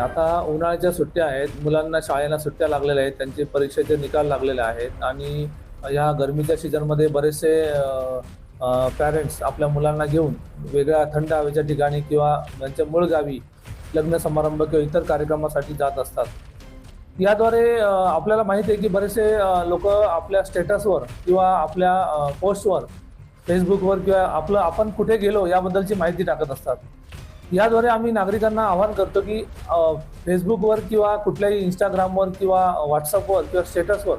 आता उन्हाळ्याच्या सुट्ट्या आहेत मुलांना शाळेला सुट्ट्या लागलेल्या आहेत त्यांचे परीक्षेचे निकाल लागलेले आहेत आणि या गरमीच्या सीझनमध्ये बरेचसे पॅरेंट्स आपल्या मुलांना घेऊन वेगळ्या थंड हवेच्या ठिकाणी किंवा त्यांच्या मूळ गावी लग्न समारंभ किंवा इतर कार्यक्रमासाठी जात असतात. याद्वारे आपल्याला माहिती आहे की बरेचसे लोक आपल्या स्टेटसवर किंवा आपल्या पोस्टवर फेसबुकवर किंवा आपलं आपण कुठे गेलो याबद्दलची माहिती टाकत असतात. याद्वारे आम्ही नागरिकांना आवाहन करतो की फेसबुकवर किंवा कुठल्याही इंस्टाग्रामवर किंवा व्हॉट्सअपवर किंवा स्टेटसवर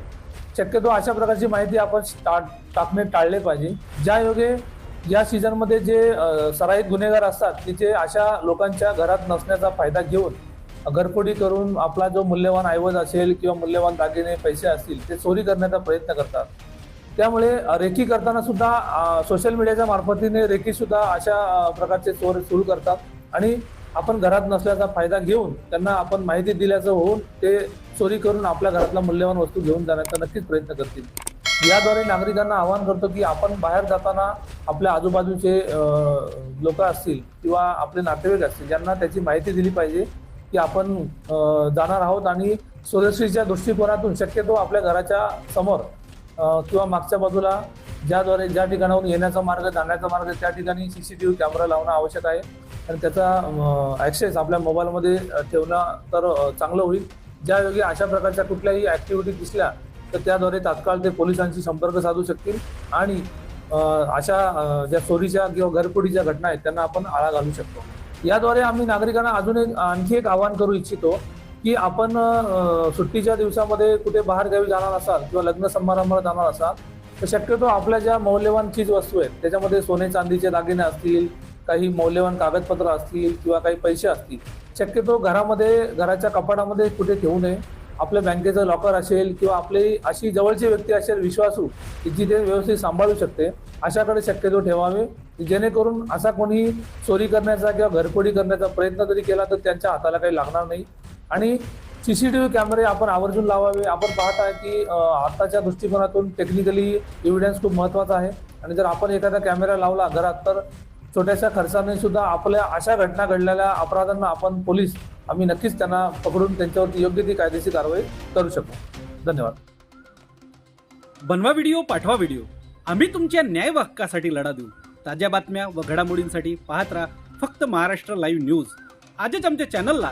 शक्यतो अशा प्रकारची माहिती आपण टा टाकणे टाळले पाहिजे. ज्या योगे या सीझनमध्ये जे सराईत गुन्हेगार असतात की जे अशा लोकांच्या घरात नसण्याचा फायदा घेऊन घरफोडी करून आपला जो मूल्यवान ऐवज असेल किंवा मूल्यवान दागिने पैसे असतील ते चोरी करण्याचा प्रयत्न करतात. त्यामुळे रेकी करताना सुद्धा सोशल मीडियाच्या मार्फतीने रेकी सुद्धा अशा प्रकारचे चोर सुरू करतात. आणि आपण घरात नसल्याचा फायदा घेऊन त्यांना आपण माहिती दिल्याचं होऊन ते चोरी करून आपल्या घरातला मूल्यवान वस्तू घेऊन जाण्याचा नक्कीच प्रयत्न करतील. याद्वारे नागरिकांना आवाहन करतो की आपण बाहेर जाताना आपल्या आजूबाजूचे लोक असतील किंवा आपले नातेवाईक असतील ज्यांना त्याची माहिती दिली पाहिजे की आपण जाणार आहोत आणि सुरक्षेच्या दृष्टिकोनातून शक्यतो आपल्या घराच्या समोर किंवा मागच्या बाजूला ज्याद्वारे ज्या ठिकाणाहून येण्याचा मार्ग जाण्याचा मार्ग त्या ठिकाणी C C T V camera लावणं आवश्यक आहे. आणि त्याचा ॲक्सेस आपल्या मोबाईलमध्ये ठेवणं तर चांगलं होईल. ज्यायोगे अशा प्रकारच्या कुठल्याही ॲक्टिव्हिटी दिसल्या तर त्याद्वारे तात्काळ ते पोलिसांशी संपर्क साधू शकतील. आणि अशा ज्या चोरीच्या किंवा घरफोडीच्या घटना आहेत त्यांना आपण आळा घालू शकतो. याद्वारे आम्ही नागरिकांना अजून एक आणखी एक आवाहन करू इच्छितो की आपण सुट्टीच्या दिवसामध्ये कुठे बाहेर गावी जाणार असाल किंवा लग्न समारंभाला जाणार असाल तर शक्यतो आपल्या ज्या मौल्यवान चीज वस्तू आहेत त्याच्यामध्ये सोने चांदीचे दागिने असतील काही मौल्यवान कागदपत्र असतील किंवा काही पैसे असतील शक्यतो घरामध्ये घराच्या कपाटामध्ये कुठे ठेवू नये. आपल्या बँकेचं लॉकर असेल किंवा आपली अशी जवळची व्यक्ती असेल विश्वासू की जी ते व्यवस्थित सांभाळू शकते अशाकडे शक्यतो ठेवावे जेणेकरून असा कोणी चोरी करण्याचा किंवा घरफोडी करण्याचा प्रयत्न जरी केला तर त्यांच्या हाताला काही लागणार नाही. आणि सी सी टी व्ही कॅमेरे आपण आवर्जून लावावे. आपण पाहत आहे की आताच्या दृष्टिकोनातून टेक्निकली एव्हिडन्स खूप महत्त्वाचा आहे. आणि जर आपण एखादा कॅमेरा लावला घरात तर छोट्याशा खर्चाने सुद्धा आपल्या अशा घटना घडलेल्या अपराधांना आपण पोलीस आम्ही नक्कीच त्यांना पकडून त्यांच्यावरती योग्य ती कायदेशीर कारवाई करू शकतो धन्यवाद. बनवा व्हिडिओ पाठवा व्हिडिओ आम्ही तुमच्या न्याय हक्कासाठी लढा देऊ. ताज्या बातम्या व घडामोडींसाठी पाहत राहा फक्त महाराष्ट्र लाईव्ह न्यूज आजच आमच्या चॅनलला